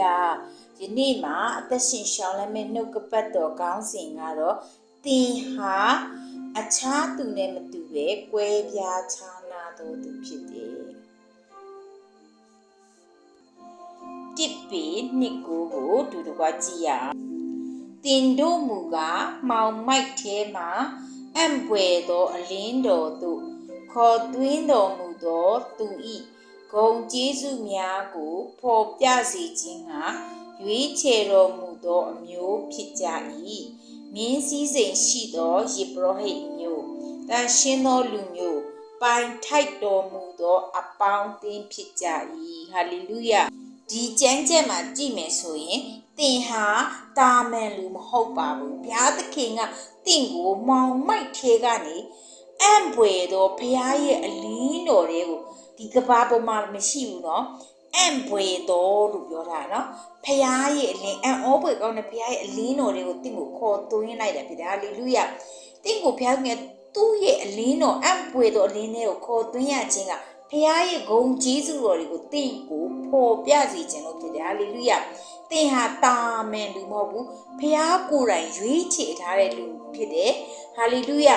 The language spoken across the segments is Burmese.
ရာယနေ့မှာအသက်ရှင်ရှောင်းလမဲ့နှုတ်ကပတ်တော်ကောင်းစဉ်ကတော့သင်ဟာအခြားသူနဲ့မတူပဲကွဲပြားခြားနာသောသူဖြစ်တယ်တစ်ပီနှစ်ကိုကိုတူတကွာကြည့်ရအောင်တင်တို့မူကားမောင်မိုက်ထဲမှာအံ့ပွေသောအလင်းတော်သို့ခေါ်သွင်းတော်မူသောသူဤ ဂုံကျေးဇူးများကိုဖော်ပြစေခြင်းကရွေးချယ်တော်မူသောအမျိုးဖြစ်ကြ၏မင်းစည်းစိမ်ရှိသောယေဘရဟိတ်မျိုးတန်ရှင်းသောလူမျိုးပိုင်ထိုက်တော်မူသောအပေါင်းအသင်းဖြစ်ကြ၏ဟာလေလုယဒီကျမ်းချက်မှာကြည့်မယ်ဆိုရင်သင်ဟာတာမန်လူမဟုတ်ပါဘူးဘုရားသခင်ကသင်ကိုမောင်မိုက်ထဲကနေအံ့ဘွယ်သောဘုရားရဲ့အလင်းတော်တွေကို ဒီကဘာပေါ်မှာမရှိဘူးနော်အံ့ဘွယ်တော်လို့ပြောတာနော်ဖရားရဲ့အလင်းအံ့ဩဘွယ်ကောင်းတဲ့ဖရားရဲ့အလင်းတော်တွေကိုတင့်ကိုခေါ်သွင်းလိုက်တယ်ဖြစ်တယ်ဟာလေလုယတင့်ကိုဖရားငယ်သူ့ရဲ့အလင်းတော်အံ့ဘွယ်တော်အလင်းတွေကိုခေါ်သွင်းရခြင်းကဖရားရဲ့ဂုဏ်ကျေးဇူးတော်တွေကိုတင့်ကိုပေါ်ပြစေခြင်းလို့ဖြစ်တယ်ဟာလေလုယတင့်ဟာတာမန်လူမဟုတ်ဘူးဖရားကိုယ်တိုင်ရွေးချယ်ထားတဲ့လူဖြစ်တယ်ဟာလေလုယ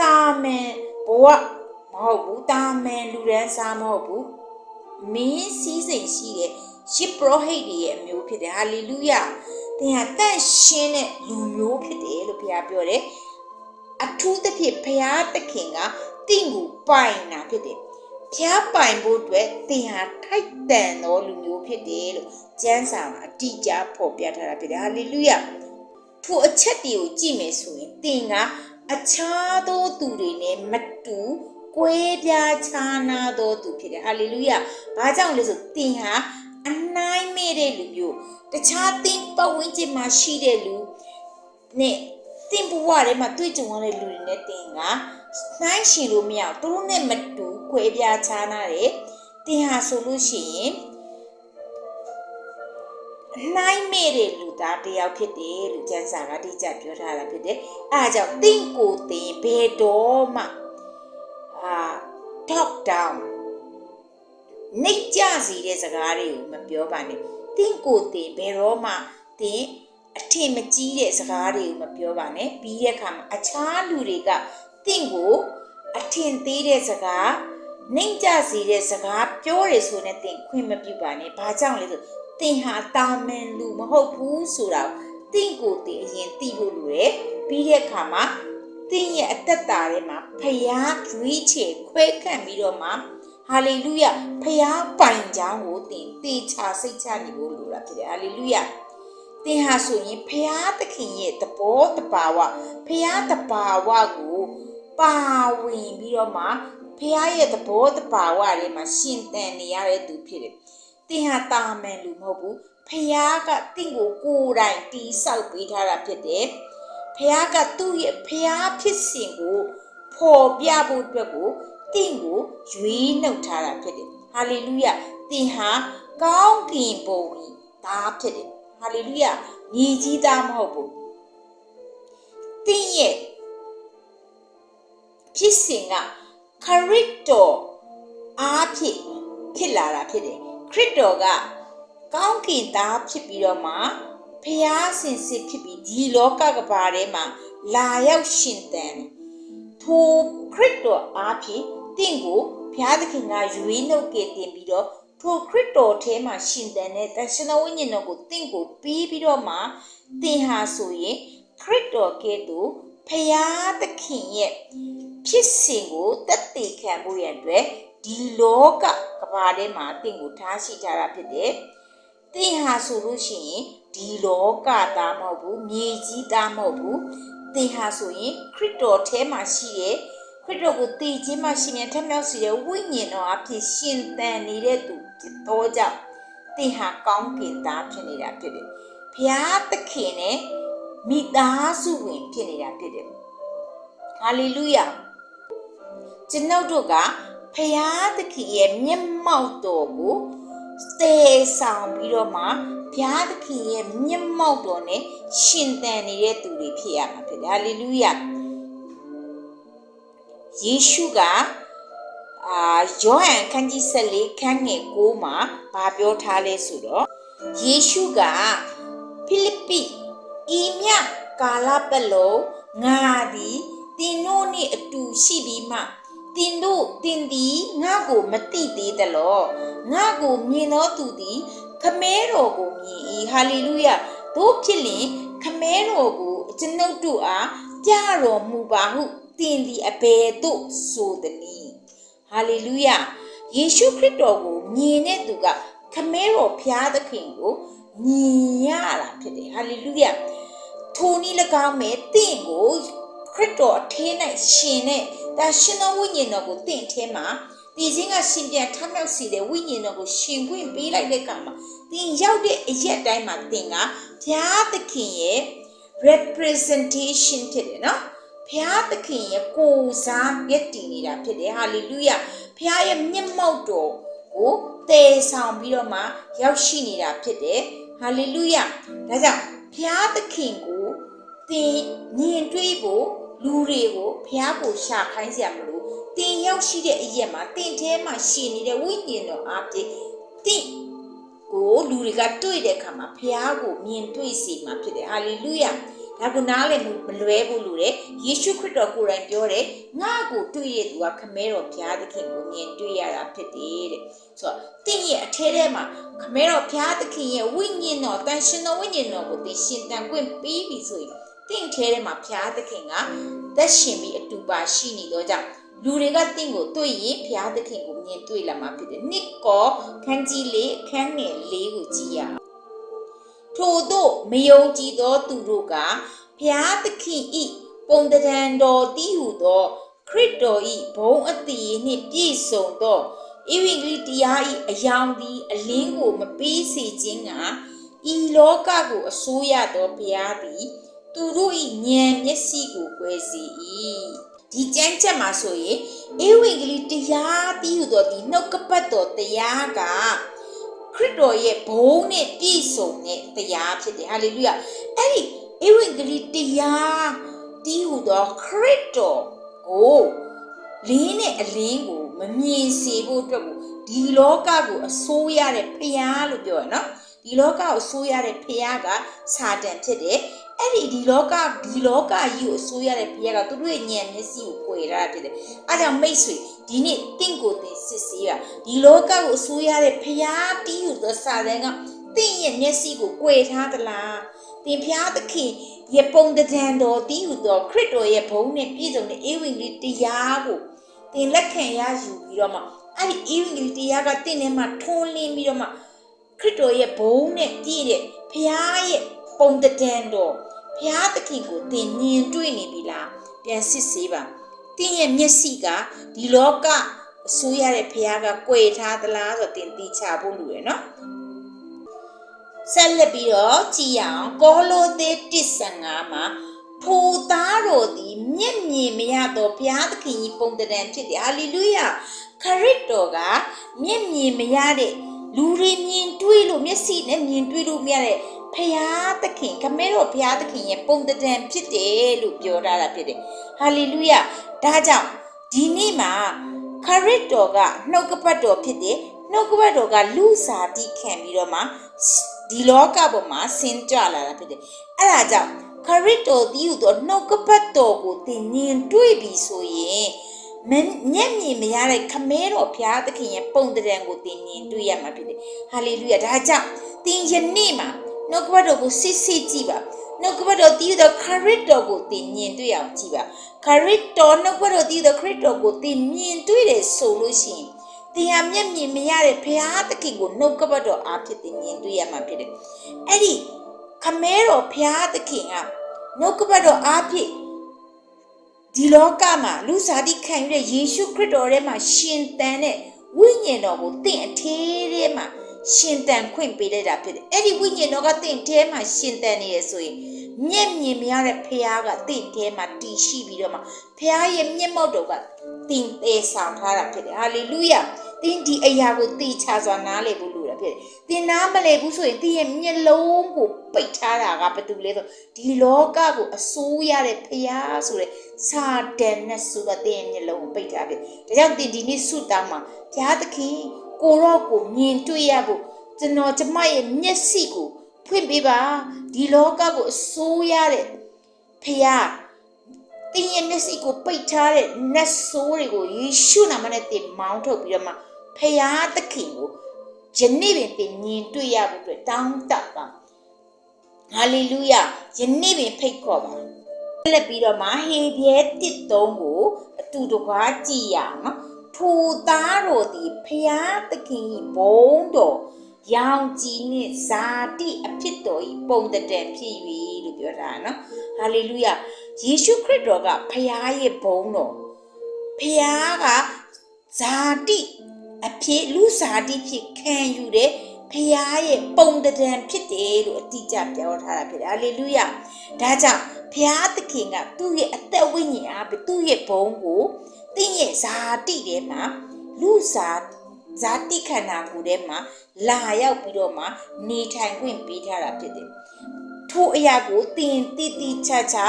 တာမန်ဘဝ မဟုတ်ဘူးတာမန်လူရန်စားမဟုတ်ဘူးမင်းစည်းစိမ်ရှိတဲ့ရှစ်ပရောဟိတ်တွေရဲ့အမျိုးဖြစ်တယ်ဟာလေလုယသင်ဟာတန့်ရှင်းတဲ့လူမျိုးဖြစ်တယ်လို့ဘုရားပြောတယ်အထူးသဖြင့်ဘုရားသခင်ကတင့်ကိုပိုင်တာဖြစ်တယ်ဖျားပိုင်ဖို့အတွက်သင်ဟာထိုက်တန်သောလူမျိုးဖြစ်တယ်လို့ကျမ်းစာမှာအတိအကျဖော်ပြထားတာဖြစ်တယ်ဟာလေလုယထိုအချက်တွေကိုကြည့်မယ်ဆိုရင်သင်ကအခြားသောသူတွေနဲ့မတူ ကွဲပြားခြားနာသောသူဖြစ်တယ်ဟာလေလုယဘာကြောင့်လဲဆိုသင်ဟာအနိုင်မဲ့တဲ့လူမျိုးတခြားသင်ပတ်ဝန်းကျင်မှာရှိတဲ့လူနဲ့သင်ဘဝထဲမှာတွေ့ကြုံရတဲ့လူတွေနဲ့သင်ကနှိုင်းရှင်လို့မရဘူးသူတို့နဲ့မတူကွဲပြားခြားနာတယ်သင်ဟာဆိုလို့ရှိရင်နိုင်မဲ့တဲ့လူသားတစ်ယောက်ဖြစ်တယ်လို့ကျမ်းစာကတိကျပြောထားတာဖြစ်တယ်။အဲဒါကြောင့်တင့်ကိုယ်တင်ဘယ်တော့မှအာ top down နှိတ်ကြစီတဲ့စကားတွေကိုမပြောပါနဲ့။တင့်ကိုယ်တင်ဘယ်တော့မှတင်အထင်မကြီးတဲ့စကားတွေကိုမပြောပါနဲ့။ပြီးတဲ့အခါမှာအခြားလူတွေကတင့်ကိုအထင်သေးတဲ့စကားနှိမ့်ကြစီတဲ့စကားပြောရဆိုနဲ့တင်ခွင့်မပြုပါနဲ့။ဘာကြောင့်လဲဆိုတင်ဟာတာမန်လူမဟုတ်ဘူးဆိုတာတင့်ကိုတင်အရင်သိဖို့လိုတယ်ပြီးတဲ့အခါမှာ တင်ရဲ့အသက်တာထဲမှာဖယားရွေးချယ်ခွဲခန့်ပြီးတော့မှဟာလေလုယဖယားပိုင်ကြောင်းကိုတင်တေချာစိတ်ချနေဖို့လိုတာဖြစ်တယ်ဟာလေလုယသင်ဟာဆိုရင်ဖယားသခင်ရဲ့သဘောတဘာဝဖယားတဘာဝကိုပါဝင်ပြီးတော့မှဖယားရဲ့သဘောတဘာဝတွေမှာရှင်သန်နေရတဲ့သူဖြစ်တယ်။သင်ဟာတာမန်လူမဟုတ်ဘူး။ဖယားကတင့်ကိုကိုယ်တိုင်တီးဆောက်ပေးထားတာဖြစ်တယ်။ ဖယားကသူ့ရဲ့ဖယားဖြစ်စဉ်ကိုဖော်ပြဖို့အတွက်ကိုတင့်ကိုရွေးနှုတ်ထားတာဖြစ်တယ်။ဟာလေလုယ။သင်ဟာကောင်းကင်ဘုံကြီးသားဖြစ်တယ်။ဟာလေလုယ။ညီကြီးသားမဟုတ်ဘူး။သင်ရဲ့ဖြစ်စဉ်ကခရစ်တော်အားဖြင့်ဖြစ်လာတာဖြစ်တယ်ခရစ်တော်ကကောင်းကင်သားဖြစ်ပြီးတော့မှ ဖျားစင်စစ်ဖြစ်ပြီးဒီလောကကဘာထဲမှာလာရောက်ရှင်သန်တယ်ထိုခရစ်တော်အားဖြင့်တင့်ကိုဘုရားသခင်ကရွေးနှုတ်ကယ်တင်ပြီးတော့ထိုခရစ်တော်ထဲမှာရှင်သန်တဲ့တန်ရှင်တော်ဝိညာဉ်တော်ကိုတင့်ကိုပြီးပြီးတော့မှတင်ဟာဆိုရင်ခရစ်တော်ကဲ့သို့ဖျားသခင်ရဲ့ဖြစ်စဉ်ကိုတက်တည်ခံဖို့ရန်အတွက်ဒီလောကကဘာထဲမှာတင့်ကိုထားရှိထားတာဖြစ်တယ်။ တင်ဟာဆိုလို့ရှိရင်ဒီလောကသားမဟုတ်ဘူးမြေကြီးသားမဟုတ်ဘူး။တင်ဟာဆိုရင်ခရစ်တော်ထဲမှာရှိရဲ့ခရစ်တော်ကိုတည်ခြင်းမှရှင်မြန်ထက်မြောက်စေတဲ့ဝိညာဉ်တော်အဖြစ်ရှင်သန်နေတဲ့သူဖြစ်သောကြောင့်တင်ဟာကောင်းကင်သားဖြစ်နေတာဖြစ်တယ်။ဘုရားသခင်နဲ့မိသားစုဝင်ဖြစ်နေတာဖြစ်တယ်။ဟာလေလုယာ။ကျွန်ုပ်တို့ကဖရာသခင်ရဲ့မျက်မှောက်တော်ကို သေဆောင်ပြီးတော့မှဘုရားသခင်ရဲ့မျက်မှောက်တော်နဲ့ရှင်သန်နေတဲ့သူတွေဖြစ်ရမှာဖြစ်တယ်ဟာလေလုယယေရှုကအာယောဟန်ခန်းကြီး14ခန်းငယ်9မှာဗာပြောထားလဲဆိုတော့ယေရှုကဖိလိပ္ပိဤမြကာလပတ်လုံးငါသည်တင်တို့နှင့်အတူရှိပြီးမှတင်တို့တင်သည်ငါ ကိုမတိသေးသလောငါကိုမြင်သောသူသည် ခမဲတော်ကိုမြင်၏ဟာလေလုယတို့ဖြစ်လင်ခမဲတော်ကိုကျွန်ုပ်တို့အားပြတော်မူပါဟုတင်သည်အဘယ်သို့ဆိုသည်။ဟာလေလုယယေရှုခရစ်တော်ကိုမြင်တဲ့သူကခမဲတော်ဖျားသခင်ကိုမြင်ရတာဖြစ်တယ်။ဟာလေလုယထိုနည်း၎င်းမဲ့တင့်ကိုခရစ်တော်အထဲ၌ရှင်တဲ့ဒါရှင်တော်ဝိညာဉ်တော်ကိုတင့်အထဲမှာ ဒီချင်းကရှင်ပြန်ထမြောက်စီတဲ့ဝိညာဉ်တော်ကိုရှင်ခွင့်ပေးလိုက်တဲ့ကံမှာတင်ရောက်တဲ့အရက်တိုင်းမှာတင်ကဘုရားသခင်ရဲ့ representation ဖြစ်တယ်နော်ဘုရားသခင်ရဲ့ကိုယ်စားရည်တည်နေတာဖြစ်တယ် hallelujah ဘုရားရဲ့မျက်မှောက်တော်ကိုတည်ဆောင်ပြီးတော့မှရောက်ရှိနေတာဖြစ်တယ် hallelujah ဒါကြောင့်ဘုရားသခင်ကိုတင်မြင်တွေ့ဖို့ လူတွေကိုဘုရားကိုရှာခိုင်းစရာမလိုတင်ရောက်ရှိတဲ့အရက်မှာတင်ထဲမှာရှင်နေတဲ့ဝိညာဉ်တော်အားဖြင့်တင်ကိုလူတွေကတွေ့တဲ့အခါမှာဘုရားကိုမြင်တွေ့စေမှာဖြစ်တယ်ဟာလေလုယာဒါကနားလည်းမလွဲဘူးလို့လေယေရှုခရစ်တော်ကိုယ်တိုင်ပြောတယ်ငါ့ကိုတွေ့ရသူကခမဲတော်ဘုရားသခင်ကိုမြင်တွေ့ရတာဖြစ်တယ်တဲ့ဆိုတော့တင်ရဲ့အထဲထဲမှာခမဲတော်ဘုရားသခင်ရဲ့ဝိညာဉ်တော်တန်ရှင်တော်ဝိညာဉ်တော်ကိုသင်ရှင်တန်ခွင့်ပေးပြီဆိုရင် တင့်ထဲထဲမှာဘုရားသခင်ကသက်ရှင်ပြီးအတူပါရှိနေတော့ကြောင့်လူတွေကတင့်ကိုတွေ့ရင်ဘုရားသခင်ကိုမြင်တွေ့လာမှာဖြစ်တယ်။နှစ်ကောခန်းကြီးလေးအခန်းငယ်လေးကိုကြည့်ရအောင်။ထို့သောမယုံကြည်သောသူတို့ကဘုရားသခင်ဤပုံတံတော်တည်ဟုသောခရစ်တော်ဤဘုံအတည်နှင့်ပြည့်စုံသောဧဝံဂေလိတရားဤအယောင်သည်အလင်းကိုမပေးစေခြင်းကဤလောကကိုအစိုးရသောဘုရားသည် သူတို့ဤဉာဏ်မျက်စိကိုကွယ်စေ၏ဒီကျမ်းချက်မှာဆိုရင်ဧဝံဂေလိတရားတည်ဟူသောဒီနှုတ်ကပတ်တော်တရားကခရစ်တော်ရဲ့ဘုံနဲ့ပြည့်စုံတဲ့တရားဖြစ်တယ်ဟာလေလုယာအဲ့ဒီဧဝံဂေလိတရားတည်ဟူသောခရစ်တော်ကိုလင်းနဲ့အလင်းကိုမမြင်စေဖို့အတွက်ကိုဒီလောကကိုအစိုးရတဲ့ဖျားလို့ပြောရနော် ဒီလောကကိုအစိုးရတဲ့ဖျားကစာတန်ဖြစ်တယ်အဲ့ဒီဒီလောကဒီလောကကြီးကိုအစိုးရတဲ့ဘုရားကသူတို့ရဲ့ဉာဏ်မျက်စိကိုကွယ်ထားတာဖြစ်တယ်။အဲကြောင့်မိတ်ဆွေဒီနေ့တင့်ကိုတင်စစ်ဆေးရဒီလောကကိုအစိုးရတဲ့ဘုရားတီးယူသောစာတန်ကတင့်ရဲ့မျက်စိကိုကွယ်ထားသလား။တင်ဘုရားသခင်ရဲ့ပုံတံတော်တီးယူသောခရစ်တော်ရဲ့ဘုန်းနဲ့ပြည့်စုံတဲ့ဧဝံဂေလိတရားကိုတင်လက်ခံရယူပြီးတော့မှအဲ့ဒီဧဝံဂေလိတရားကတင့်ထဲမှာထွန်းလင်းပြီးတော့မှ ခရစ်တော်ရဲ့ဘုန်းနဲ့ပြည့်တဲ့ဘုရားရဲ့ပုံတံတော်ဘုရားသခင်ကိုသင်မြင်တွေ့နေပြီလားပြန်စစ်ဆေးပါသင်ရဲ့မျက်စိကဒီလောကအစိုးရတဲ့ဘုရားကကြွယ်ထားသလားဆိုတော့သင်သိချဖို့လိုရယ်နော်ဆက်လက်ပြီးတော့ကြည်အောင်ကောလိုသဲ15မှာထိုသားတော်သည်မျက်မြင်မရသောဘုရားသခင်ကြီးပုံတံဖြစ်တယ်ဟာလေလုယာခရစ်တော်ကမျက်မြင်မရတဲ့ လူတွေမြင်တွေ့လို့မျက်စိနဲ့မြင်တွေ့လို့မရတဲ့ဖရာသခင်ခမဲတော်ဖရာသခင်ရဲ့ပုံတံဖြစ်တယ်လို့ပြောထားတာဖြစ်တယ်ဟာလေလုယဒါကြောင့်ဒီနေ့မှာခရစ်တော်ကနှုတ်ကပတ်တော်ဖြစ်တယ်နှုတ်ကပတ်တော်ကလူစားတိခံပြီးတော့မှဒီလောကပေါ်မှာဆင်းကြလာတာဖြစ်တယ်အဲ့ဒါကြောင့်ခရစ်တော်တည်ဟူသောနှုတ်ကပတ်တော်ကိုသင်မြင်တွေ့ပြီဆိုရင်မ မျက်မြင်မရတဲ့ခမဲတော်ဘုရားသခင်ရဲ့ပုံတံကိုသင်မြင်တွေ့ရမှာဖြစ်တယ်ဟာလေလုယဒါကြောင့်သင်ယနေ့မှာနှုတ်ကပတ်တော်ကိုစစ်စစ်ကြည့်ပါနှုတ်ကပတ်တော်တည်သောခရစ်တော်ကိုသင်မြင်တွေ့အောင်ကြည့်ပါခရစ်တော်နှုတ်ကပတ်တော်တည်သောခရစ်တော်ကိုသင်မြင်တွေ့တယ်ဆိုလို့ရှိရင်တရားမျက်မြင်မရတဲ့ဘုရားသခင်ကိုနှုတ်ကပတ်တော်အားဖြင့်သင်မြင်တွေ့ရမှာဖြစ်တယ်အဲ့ဒီခမဲတော်ဘုရားသခင်ကနှုတ်ကပတ်တော်အားဖြင့် ဒီလောကမှာလူစားတိခံရတဲ့ယေရှုခရစ်တော်ထဲမှာရှင်သန်တဲ့ဝိညာဉ်တော်ကိုသင်အထဲထဲမှာရှင်တန်ခွင့်ပေးလိုက်တာဖြစ်တယ်။အဲ့ဒီဝိညာဉ်တော်ကတင့်ထဲမှာရှင်တန်နေရဆိုရင်မျက်မြင်မရတဲ့ဖခင်ကတင့်ထဲမှာတည်ရှိပြီးတော့မှဖခင်ရဲ့မျက်မှောက်တော်ကတင်သေးဆောင်ထားတာဖြစ်တယ်။ဟာလေလုယ။သင်ဒီအရာကိုသိချစွာနားလည်ဖို့လို တာဖြစ်တယ်။သင်နားမလည်ဘူးဆိုရင်သင်ရဲ့မျက်လုံးကိုပိတ်ထားတာကဘာတူလဲဆိုဒီလောကကိုအစိုးရတဲ့ဖခင်ဆိုတဲ့စာတန်နဲ့ဆိုတော့သင်ရဲ့မျက်လုံးကိုပိတ်ထားပြီ။ဒါကြောင့်သင်ဒီနေ့ဆုတောင်းမှာဘုရားသခင်ကိုရော့ကိုမြင်တွေ့ရဖို့ကျွန်တော်ကျမရဲ့မျက်စိကိုဖွင့်ပေးပါဒီလောကကိုအစိုးရတဲ့ဖခင်တင်းရဲ့မျက်စိကိုပိတ်ထားတဲ့နတ်ဆိုးတွေကိုယေရှုနာမနဲ့တင်မောင်းထုတ်ပြီးတော့မှဖခင်သခင်ကို ယနေ့ပင်တင်မြင်တွေ့ရဖို့အတွက်တောင်းတပါဟာလေလုယာယနေ့ပင်ဖိတ်ခေါ်ပါလက်ပြီးတော့မှဟေပြဲတစ်သုံးကိုအတူတကွာကြည်ရအောင်နော်ထိုသားတော်သည်ဖျားသခင်၏ဘုံတော်ရောင်ကြည်နှင့်ဇာတိအဖြစ်တော်၏ပုံတတန်ဖြစ်၍လို့ပြောတာနော်ဟာလေလုယာယေရှုခရစ်တော်ကဖျားရဲ့ဘုံတော်ဖျားကဇာတိ အဖြစ်လူဇာတိဖြစ်ခံယူတဲ့ဖျားရဲ့ပုံတံဖြစ်တယ်လို့အတိအကျပြောထားတာဖြစ်တယ်။ဟာလေလုယ။ဒါကြောင့်ဖျားသခင်ကသူ့ရဲ့အသက်ဝိညာဉ်အားဖြင့်သူ့ရဲ့ဘုံကိုတင်းရဲ့ဇာတိထဲမှာလူဇာဇာတိခန္ဓာကိုယ်ထဲမှာလာရောက်ပြီးတော့မှနေထိုင်ခွင့်ပေးထားတာဖြစ်တယ်။ထိုအရာကိုတင်တိတိချာချာ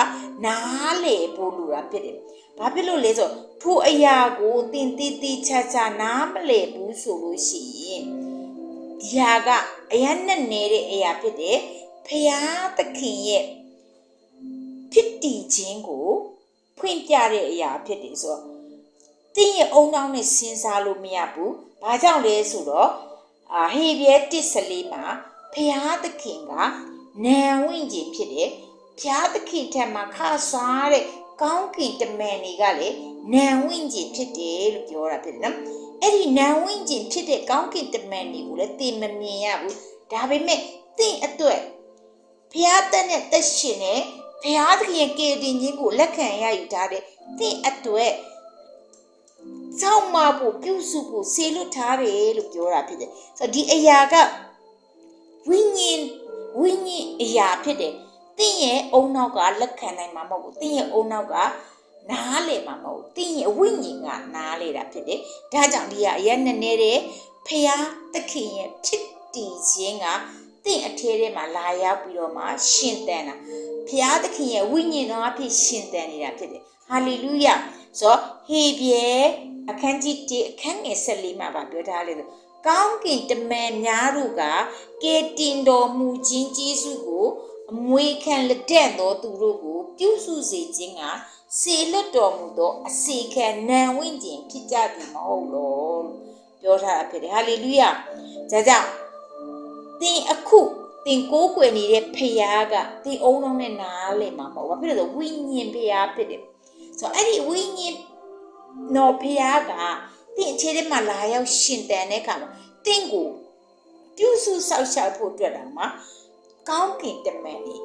နားလေဖို့လိုတာဖြစ်တယ်။ ဘာဖြစ်လို့လဲဆိုတော့ထိုအရာကိုတင်တိတိချာချာနားမလဲဘူးဆိုလို့ရှိရင်ဒီဟာကအရန်နဲ့နေတဲ့အရာဖြစ်တယ်။ဖရာသခင်ရဲ့ဖြစ်တည်ခြင်းကိုဖွင့်ပြတဲ့အရာဖြစ်တယ်ဆိုတော့တင်းရဲ့အုံနောက်နဲ့စဉ်းစားလို့မရဘူး။ဘာကြောင့်လဲဆိုတော့အာဟေပြဲ14မှာဖရာသခင်ကနံဝင့်ခြင်းဖြစ်တယ်။ဖရာသခင်ထက်မှာခဆားတဲ့ ကောင်းကင်တမန်တွေကလည်းနံဝင့်ခြင်းဖြစ်တယ်လို့ပြောတာဖြစ်တယ်နော်။အဲ့ဒီနံဝင့်ခြင်းဖြစ်တဲ့ကောင်းကင်တမန်တွေကိုလည်းသင်မမြင်ရဘူး။ဒါပေမဲ့သင်အတွက်ဖရာတက်နဲ့တက်ရှင်နဲ့ဖရာသခင်ရဲ့ကေတင်ခြင်းကိုလက်ခံရယူထားတဲ့သင်အတွက်စောင့်မဖို့ပြုစုဖို့ဆေလွတ်ထားတယ်လို့ပြောတာဖြစ်တယ်ဆိုတော့ဒီအရာကဝိညာဉ်ဝိညာဉ်အရာဖြစ်တယ် သင်ရဲ့အုံနောက်ကလက်ခံနိုင်မှာမဟုတ်ဘူးသင်ရဲ့အုံနောက်ကနားလေမှာမဟုတ်ဘူးသင်ရဲ့ဝိညာဉ်ကနားလေတာဖြစ်တယ်ဒါကြောင့်ဒီကအရင်နဲ့နေတဲ့ဖရာသခင်ရဲ့ဖြစ်တည်ခြင်းကသင်အထဲထဲမှာလာရောက်ပြီးတော့မှရှင်တန်တာဖရာသခင်ရဲ့ဝိညာဉ်တော်အဖြစ်ရှင်တန်နေတာဖြစ်တယ်ဟာလေလုယဆိုတော့ဟေပြဲအခန်းကြီး1အခန်းငယ်14မှာဗာပြောထားလေဆိုကောင်းကင်တမန်များတို့ကကေတင်တော်မူခြင်းကြီးစုကို အမွေခံလက်တဲ့သောသူတို့ကို ပြုစုစေခြင်းကစေလွတ်တော်မူသောအစီခံနံဝင့်ခြင်းဖြစ်ကြသည်မဟုတ်လောပြောထားတာဖြစ်တယ်ဟာလေလုယဒါကြောင့်သင်အခုသင်ကိုးကွယ်နေတဲ့ဖခင်ကသင်အုံလုံးနဲ့နားလည်မှာမဟုတ်ဘာဖြစ်လို့လဲဝိညာဉ်ဖခင်ဖြစ်တယ်ဆိုတော့အဲ့ဒီဝိညာဉ်နော်ဖခင်ကသင်အခြေထဲမှာလာရောက်ရှင်တန်တဲ့အခါမှာသင်ကိုပြုစုဆောက်ရှောက်ဖို့အတွက်တောင်မှ ကောင်းကင်တမန်နေ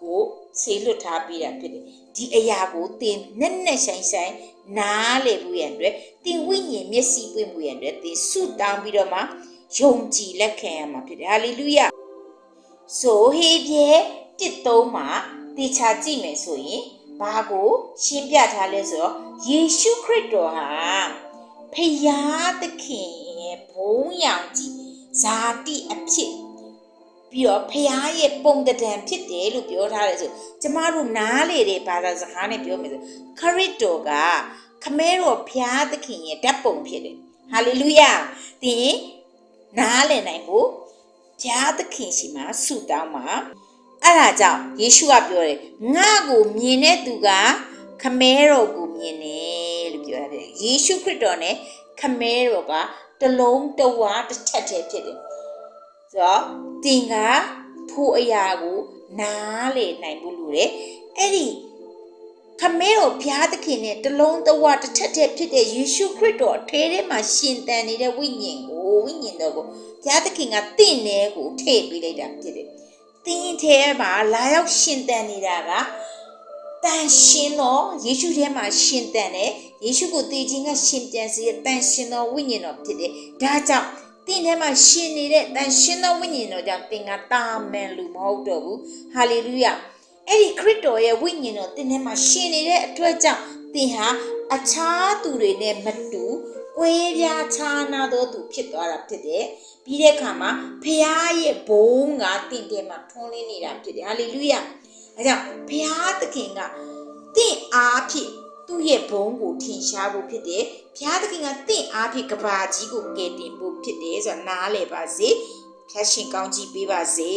ကိုဆေးလွတ်ထားပေးတာဖြစ်တယ်ဒီအရာကိုသင်နဲ့နဲ့ဆိုင်ဆိုင်နားလေဘူးရန်အတွက်သင်ဝိညာဉ်မျက်စိပွင့်မှုရန်အတွက်သင်ဆုတောင်းပြီးတော့မှယုံကြည်လက်ခံရမှာဖြစ်တယ်ဟာလေလုယဆိုဟေပြဲတစ်သုံးမှာတေချာကြည့်မယ်ဆိုရင်ဘာကိုရှင်းပြထားလဲဆိုတော့ယေရှုခရစ်တော်ဟာဖယားသခင်ရဲ့ဘုံရောင်ကြီးဇာတိအဖြစ် ပြီးတော့ဖယားရဲ့ပုံတံဖြစ်တယ်လို့ပြောထားတယ်ဆိုကျမတို့နားလေတဲ့ဘာသာစကားနဲ့ပြောမယ်ဆိုခရစ်တော်ကခမဲတော်ဖယားသခင်ရဲ့ဓာတ်ပုံဖြစ်တယ်ဟာလေလုယသင်နားလည်နိုင်ဖို့ဘုရားသခင်ရှိမှဆုတောင်းပါအဲ့ဒါကြောင့်ယေရှုကပြောတယ်ငါ့ကိုမြင်တဲ့သူကခမဲတော်ကိုမြင်တယ်လို့ပြောရတယ်ယေရှုခရစ်တော်နဲ့ခမဲတော်ကတလုံးတဝါတစ်ထက်တည်းဖြစ်တယ် ဆိုတော့တင်ကဖို့အရာကိုနားလေနိုင်ဖို့လိုတယ်အဲ့ဒီခမဲတော်ဘုရားသခင်နဲ့တလုံးတဝတစ်ထက်တည်းဖြစ်တဲ့ယေရှုခရစ်တော်အထဲထဲမှာရှင်သန်နေတဲ့ဝိညာဉ်ကိုဝိညာဉ်တော်ကိုဘုရားသခင်ကတင့်နေကိုထည့်ပေးလိုက်တာဖြစ်တယ်။တင်းထဲမှာလာရောက်ရှင်သန်နေတာကတန်ရှင်တော်ယေရှုထဲမှာရှင်သန်တယ်ယေရှုကိုတည်ခြင်းကရှင်ပြန်စေတဲ့တန်ရှင်တော်ဝိညာဉ်တော်ဖြစ်တယ်။ဒါကြောင့် တင်းထဲမှာရှင်နေတဲ့တန်ရှင်တော်ဝိညာဉ်တော်ကြောင့်တင်ကတာမန်လူမဟုတ်တော့ဘူး။ဟာလေလုယ။အဲ့ဒီခရစ်တော်ရဲ့ဝိညာဉ်တော်တင်းထဲမှာရှင်နေတဲ့အတွက်ကြောင့်တင်ဟာအခြားသူတွေနဲ့မတူကွဲပြားခြားနာသောသူဖြစ်သွားတာဖြစ်တယ်။ပြီးတဲ့အခါမှာဖခင်ရဲ့ဘုံကတင်တယ်မှာထွန်းလင်းနေတာဖြစ်တယ်။ဟာလေလုယ။အဲကြောင့်ဖခင်သခင်ကတင့်အားဖြင့် သူ့ရဲ့ဘုံကိုထင်ရှားဖို့ဖြစ်တယ်ဘုရားသခင်ကတင့်အားဖြင့်ကဘာကြီးကိုကယ်တင်ဖို့ဖြစ်တယ်ဆိုတာနားလည်ပါစေဖျက်ရှင်ကောင်းကြီးပေးပါစေ